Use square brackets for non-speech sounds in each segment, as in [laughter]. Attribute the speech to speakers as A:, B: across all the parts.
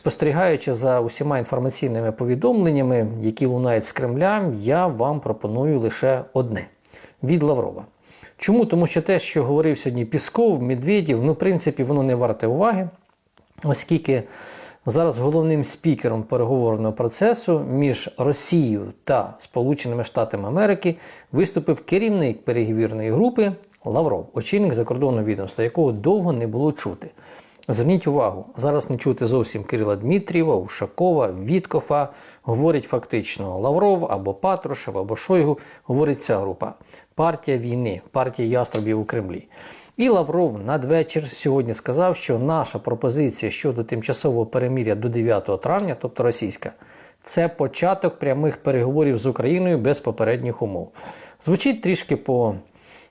A: спостерігаючи за усіма інформаційними повідомленнями, які лунають з Кремля, я вам пропоную лише одне від Лаврова. Чому? Тому що те, що говорив сьогодні Пісков, Медведєв, ну, в принципі, воно не варте уваги, оскільки зараз головним спікером переговорного процесу між Росією та Сполученими Штатами Америки виступив керівник переговірної групи Лавров, очільник закордонного відомства, якого довго не було чути. Зверніть увагу, зараз не чути зовсім Кирила Дмитрієва, Ушакова, Віткофа. Говорить фактично Лавров або Патрушев, або Шойгу. Говорить ця група. Партія війни, партія яструбів у Кремлі. І Лавров надвечір сьогодні сказав, що наша пропозиція щодо тимчасового перемиря до 9 травня, тобто російська, це початок прямих переговорів з Україною без попередніх умов. Звучить трішки по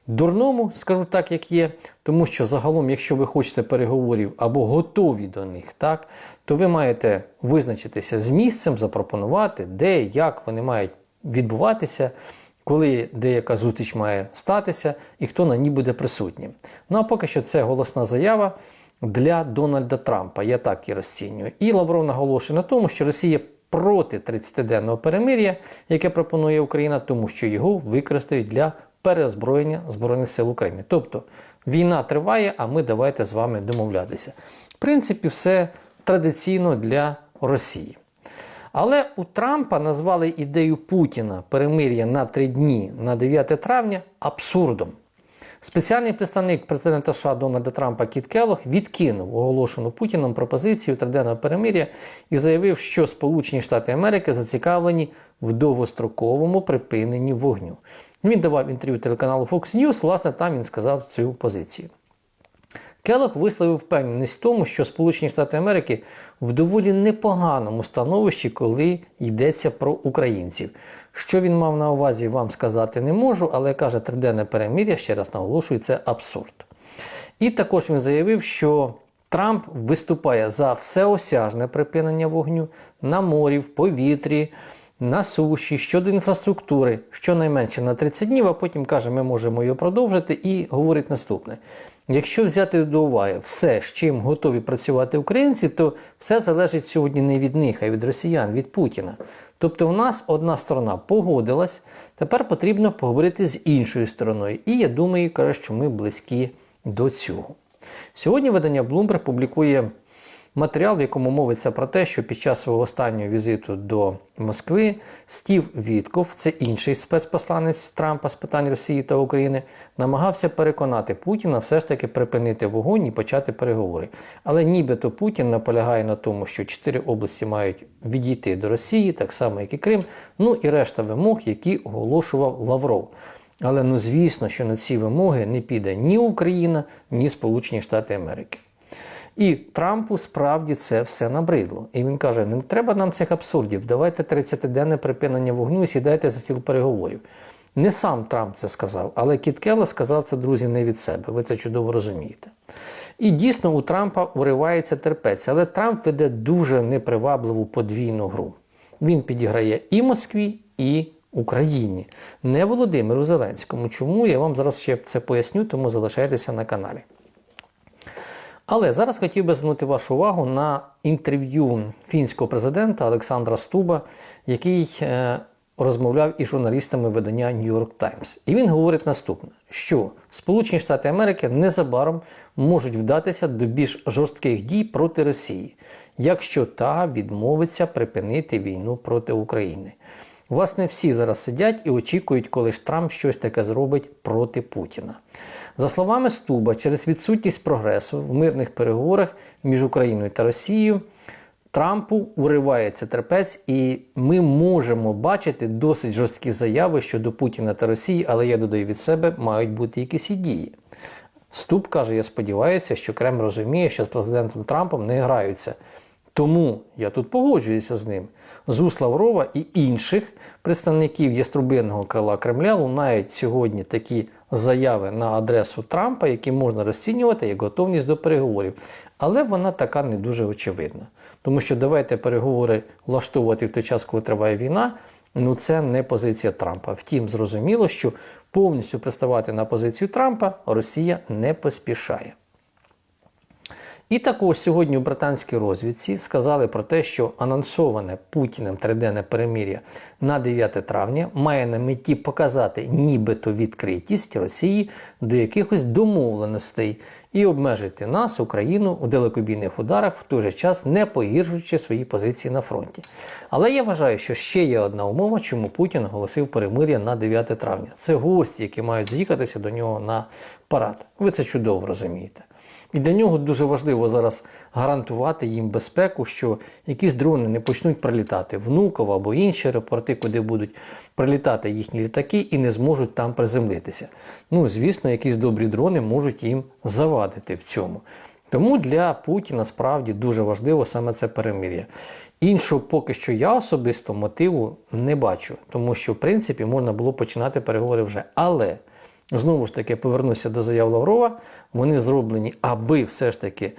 A: дурному, скажу так, як є, тому що загалом, якщо ви хочете переговорів або готові до них, так, то ви маєте визначитися з місцем, запропонувати, де, як вони мають відбуватися, коли деяка зустріч має статися і хто на ній буде присутнім. Ну а поки що це голосна заява для Дональда Трампа. Я так і розцінюю. І Лавров наголошує на тому, що Росія проти 30-денного перемир'я, яке пропонує Україна, тому що його використають для переозброєння Збройних сил України. Тобто війна триває, а ми давайте з вами домовлятися. В принципі, все традиційно для Росії. Але у Трампа назвали ідею Путіна перемир'я на три дні на 9 травня абсурдом. Спеціальний представник президента США Дональда Трампа Кіт Келлог відкинув оголошену Путіном пропозицію триденного перемир'я і заявив, що Сполучені Штати Америки зацікавлені в довгостроковому припиненні вогню. Він давав інтерв'ю телеканалу Fox News, власне, там він сказав цю позицію. Келлог висловив впевненість в тому, що Сполучені Штати Америки в доволі непоганому становищі, коли йдеться про українців. Що він мав на увазі, вам сказати не можу, але каже, триденне перемир'я, ще раз наголошую, це абсурд. І також він заявив, що Трамп виступає за всеосяжне припинення вогню на морі, в повітрі, на суші, щодо інфраструктури, щонайменше на 30 днів, а потім каже, ми можемо його продовжити, і говорить наступне. Якщо взяти до уваги все, з чим готові працювати українці, то все залежить сьогодні не від них, а від росіян, від Путіна. Тобто, в нас одна сторона погодилась, тепер потрібно поговорити з іншою стороною. І я думаю, каже, що ми близькі до цього. Сьогодні видання Bloomberg публікує матеріал, в якому мовиться про те, що під час свого останнього візиту до Москви Стів Вітков, це інший спецпосланець Трампа з питань Росії та України, намагався переконати Путіна все ж таки припинити вогонь і почати переговори. Але нібито Путін наполягає на тому, що чотири області мають відійти до Росії, так само як і Крим, ну і решта вимог, які оголошував Лавров. Але ну звісно, що на ці вимоги не піде ні Україна, ні Сполучені Штати Америки. І Трампу справді це все набридло. І він каже: не треба нам цих абсурдів, давайте 30-денне припинення вогню і сідайте за стіл переговорів. Не сам Трамп це сказав, але Кіт Келло сказав це, друзі, не від себе. Ви це чудово розумієте. І дійсно у Трампа уривається терпець, але Трамп веде дуже непривабливу подвійну гру. Він підіграє і Москві, і Україні, не Володимиру Зеленському. Чому я вам зараз ще це поясню, тому залишайтеся на каналі. Але зараз хотів би звернути вашу увагу на інтерв'ю фінського президента Олександра Стуба, який е, розмовляв із журналістами видання New York Times. І він говорить наступне: що Сполучені Штати Америки незабаром можуть вдатися до більш жорстких дій проти Росії, якщо та відмовиться припинити війну проти України. Власне, всі зараз сидять і очікують, коли ж Трамп щось таке зробить проти Путіна. За словами Стуба, через відсутність прогресу в мирних переговорах між Україною та Росією Трампу уривається терпець, і ми можемо бачити досить жорсткі заяви щодо Путіна та Росії, але я додаю від себе, мають бути якісь і дії. Ступ каже: я сподіваюся, що Кремль розуміє, що з президентом Трампом не граються. Тому я тут погоджуюся з ним. З уст Лаврова і інших представників яструбинного крила Кремля лунають сьогодні такі заяви на адресу Трампа, які можна розцінювати як готовність до переговорів. Але вона така не дуже очевидна. Тому що давайте переговори влаштовувати в той час, коли триває війна. Ну, це не позиція Трампа. Втім, зрозуміло, що повністю приставати на позицію Трампа Росія не поспішає. І також сьогодні у британській розвідці сказали про те, що анонсоване Путіним триденне перемир'я на 9 травня має на меті показати нібито відкритість Росії до якихось домовленостей і обмежити нас, Україну, у далекобійних ударах, в той же час не погіршуючи свої позиції на фронті. Але я вважаю, що ще є одна умова, чому Путін оголосив перемир'я на 9 травня. Це гості, які мають з'їхатися до нього на парад. Ви це чудово розумієте. І для нього дуже важливо зараз гарантувати їм безпеку, що якісь дрони не почнуть прилітати Внуково або інші аеропорти, куди будуть прилітати їхні літаки і не зможуть там приземлитися. Ну, звісно, якісь добрі дрони можуть їм завадити в цьому. Тому для Путіна справді дуже важливо саме це перемир'я. Іншого поки що я особисто мотиву не бачу, тому що в принципі можна було починати переговори вже. Але Знову ж таки, повернуся до заяв Лаврова. Вони зроблені, аби все ж таки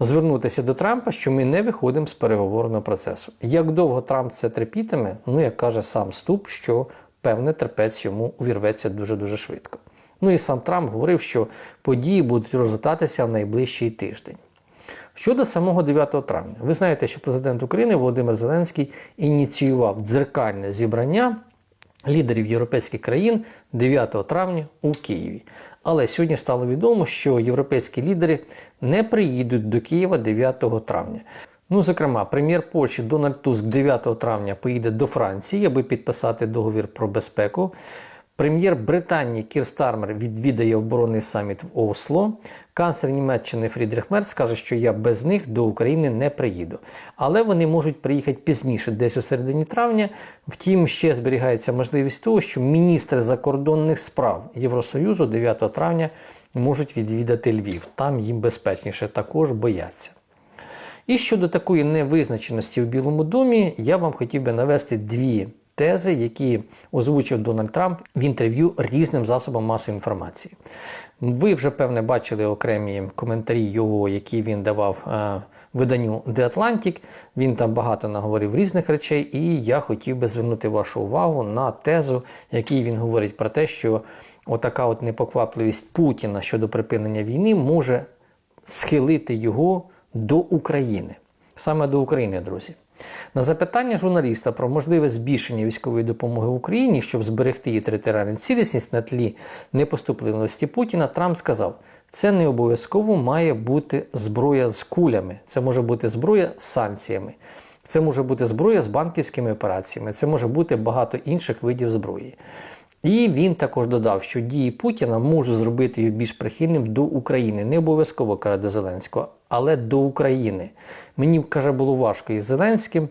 A: звернутися до Трампа, що ми не виходимо з переговорного процесу. Як довго Трамп це терпітиме, ну як каже сам Ступ, що певне терпець йому увірветься дуже-дуже швидко. Ну і сам Трамп говорив, що події будуть розгортатися в найближчий тиждень. Щодо самого 9 травня, ви знаєте, що президент України Володимир Зеленський ініціював дзеркальне зібрання лідерів європейських країн 9 травня у Києві. Але сьогодні стало відомо, що європейські лідери не приїдуть до Києва 9 травня. Ну, зокрема, прем'єр Польщі Дональд Туск 9 травня поїде до Франції, аби підписати договір про безпеку. Прем'єр Британії Кір Стармер відвідає оборонний саміт в Осло. Канцлер Німеччини Фрідріх Мерц каже, що я без них до України не приїду. Але вони можуть приїхати пізніше, десь у середині травня. Втім, ще зберігається можливість того, що міністри закордонних справ Євросоюзу 9 травня можуть відвідати Львів. Там їм безпечніше також бояться. І щодо такої невизначеності у Білому домі, я вам хотів би навести дві тези, які озвучив Дональд Трамп в інтерв'ю різним засобам масової інформації. Ви вже певне бачили окремі коментарі його, які він давав е, виданню The Atlantic. Він там багато наговорив різних речей, і я хотів би звернути вашу увагу на тезу, який він говорить про те, що отака от непоквапливість Путіна щодо припинення війни може схилити його до України. Саме до України, друзі. На запитання журналіста про можливе збільшення військової допомоги Україні, щоб зберегти її територіальну цілісність на тлі непоступливості Путіна, Трамп сказав: це не обов'язково має бути зброя з кулями, це може бути зброя з санкціями, це може бути зброя з банківськими операціями, це може бути багато інших видів зброї. І він також додав, що дії Путіна можуть зробити його більш прихильним до України. Не обов'язково каже до Зеленського, але до України. Мені каже, було важко із Зеленським.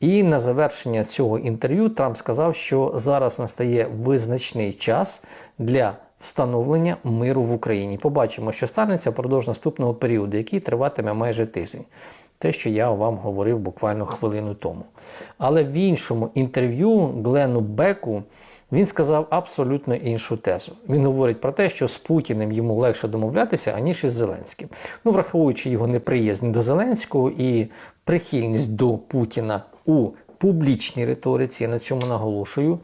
A: І на завершення цього інтерв'ю Трамп сказав, що зараз настає визначний час для встановлення миру в Україні. Побачимо, що станеться впродовж наступного періоду, який триватиме майже тиждень. Те, що я вам говорив буквально хвилину тому. Але в іншому інтерв'ю Глену Беку. Він сказав абсолютно іншу тезу. Він говорить про те, що з Путіним йому легше домовлятися, аніж із Зеленським. Ну, враховуючи його неприязнь до Зеленського і прихильність до Путіна у публічній риториці, я на цьому наголошую,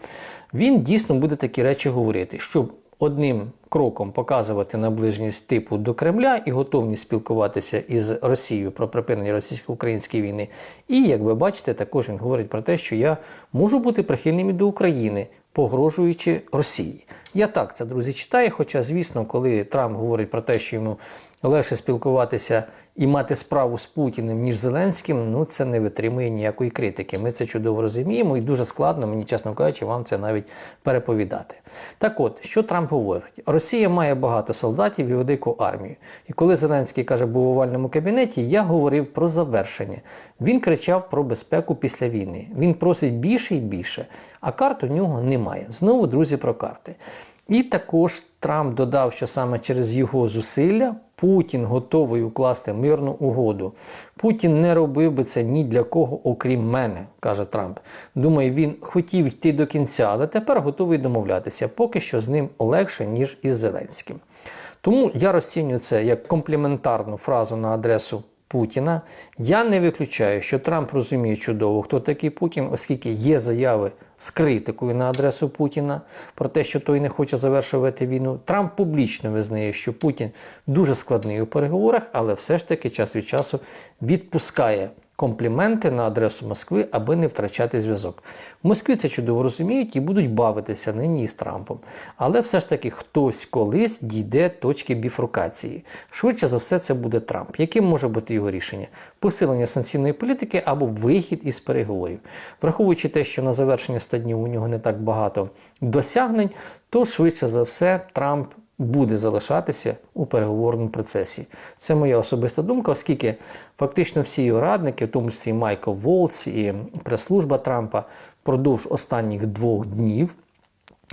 A: він дійсно буде такі речі говорити, щоб одним кроком показувати наближеність типу до Кремля і готовність спілкуватися із Росією про припинення російсько-української війни. І як ви бачите, також він говорить про те, що я можу бути прихильним і до України погрожуючи Росії. Я так це, друзі, читаю. Хоча, звісно, коли Трамп говорить про те, що йому легше спілкуватися і мати справу з Путіним, ніж Зеленським, ну це не витримує ніякої критики. Ми це чудово розуміємо, і дуже складно, мені чесно кажучи, вам це навіть переповідати. Так от, що Трамп говорить? Росія має багато солдатів і велику армію. І коли Зеленський каже, був у овальному кабінеті, я говорив про завершення. Він кричав про безпеку після війни. Він просить більше і більше, а карт у нього немає. Знову, друзі, про карти. І також Трамп додав, що саме через його зусилля Путін готовий укласти мирну угоду. Путін не робив би це ні для кого, окрім мене, каже Трамп. Думаю, він хотів йти до кінця, але тепер готовий домовлятися. Поки що з ним легше, ніж із Зеленським. Тому я розцінюю це як компліментарну фразу на адресу Путіна. Я не виключаю, що Трамп розуміє чудово, хто такий Путін, оскільки є заяви з критикою на адресу Путіна про те, що той не хоче завершувати війну. Трамп публічно визнає, що Путін дуже складний у переговорах, але все ж таки час від часу відпускає компліменти на адресу Москви, аби не втрачати зв'язок. В Москві це чудово розуміють і будуть бавитися нині із Трампом. Але все ж таки хтось колись дійде точки біфрукації. Швидше за все, це буде Трамп. Яким може бути його рішення? Посилення санкційної політики або вихід із переговорів. Враховуючи те, що на завершення 100 днів у нього не так багато досягнень, то швидше за все Трамп буде залишатися у переговорному процесі. Це моя особиста думка, оскільки фактично всі його радники, в тому числі Майкл Волц і прес-служба Трампа, впродовж останніх двох днів.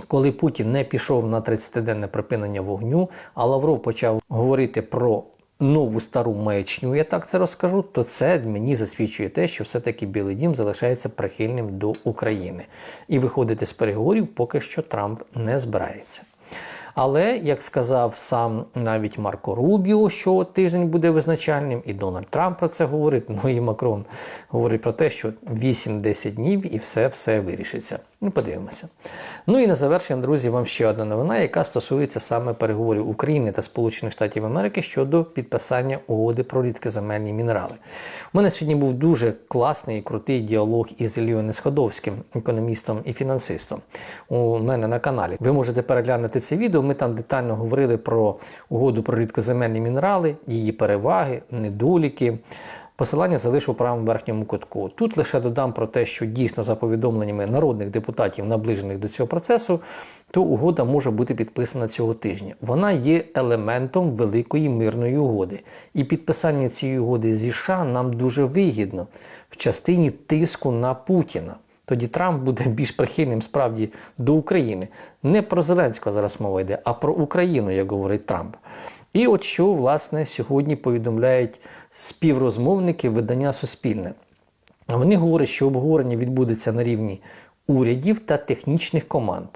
A: Коли Путін не пішов на 30-денне припинення вогню, а Лавров почав говорити про нову стару маячню, я так це розкажу, то це мені засвідчує те, що все-таки Білий Дім залишається прихильним до України. І виходити з переговорів поки що Трамп не збирається. Але, як сказав сам навіть Марко Рубіо, що тиждень буде визначальним, і Дональд Трамп про це говорить, [laughs] ну і Макрон говорить про те, що 8-10 днів і все все вирішиться. Ну, подивимося. Ну і на завершення, друзі, вам ще одна новина, яка стосується саме переговорів України та Сполучених Штатів Америки щодо підписання угоди про рідкоземельні мінерали. У мене сьогодні був дуже класний і крутий діалог із Ілією Несходовським, економістом і фінансистом. У мене на каналі. Ви можете переглянути це відео. Ми там детально говорили про угоду про рідкоземельні мінерали, її переваги, недоліки. Посилання залишу у правому верхньому кутку. Тут лише додам про те, що дійсно за повідомленнями народних депутатів, наближених до цього процесу, то угода може бути підписана цього тижня. Вона є елементом великої мирної угоди. І підписання цієї угоди зі США нам дуже вигідно в частині тиску на Путіна. Тоді Трамп буде більш прихильним справді до України. Не про Зеленського зараз мова йде, а про Україну, як говорить Трамп. І от що власне сьогодні повідомляють співрозмовники видання Суспільне. Вони говорять, що обговорення відбудеться на рівні урядів та технічних команд.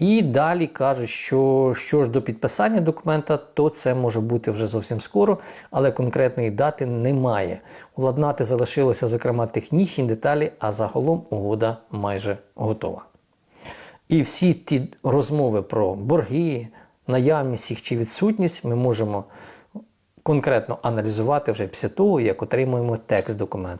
A: І далі кажуть, що що ж до підписання документа, то це може бути вже зовсім скоро, але конкретної дати немає. Уладнати залишилося, зокрема, технічні деталі, а загалом угода майже готова. І всі ті розмови про борги, наявність їх чи відсутність ми можемо конкретно аналізувати вже після того, як отримуємо текст документу.